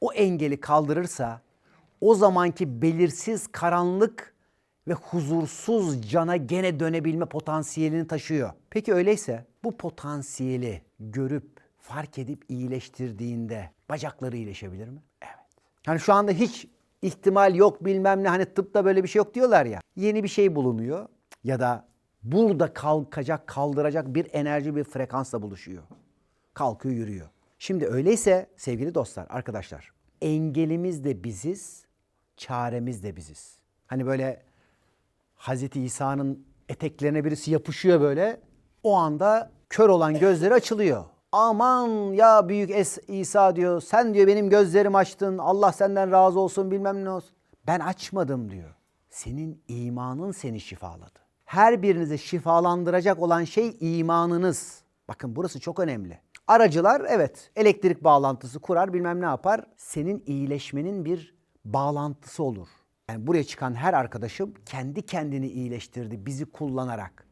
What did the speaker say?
o engeli kaldırırsa o zamanki belirsiz karanlık ve huzursuz cana gene dönebilme potansiyelini taşıyor. Peki öyleyse bu potansiyeli görüp fark edip iyileştirdiğinde bacakları iyileşebilir mi? Evet. Hani şu anda hiç ihtimal yok bilmem ne hani tıpta böyle bir şey yok diyorlar ya. Yeni bir şey bulunuyor ya da burada kalkacak kaldıracak bir enerji bir frekansla buluşuyor. Kalkıyor yürüyor. Şimdi öyleyse sevgili dostlar arkadaşlar engelimiz de biziz çaremiz de biziz. Hani böyle Hazreti İsa'nın eteklerine birisi yapışıyor böyle. O anda kör olan gözleri açılıyor. Aman ya büyük Es- İsa diyor. Sen diyor benim gözlerimi açtın. Allah senden razı olsun bilmem ne olsun. Ben açmadım diyor. Senin imanın seni şifaladı. Her birinizi şifalandıracak olan şey imanınız. Bakın burası çok önemli. Aracılar evet elektrik bağlantısı kurar bilmem ne yapar. Senin iyileşmenin bir bağlantısı olur. Yani buraya çıkan her arkadaşım kendi kendini iyileştirdi bizi kullanarak.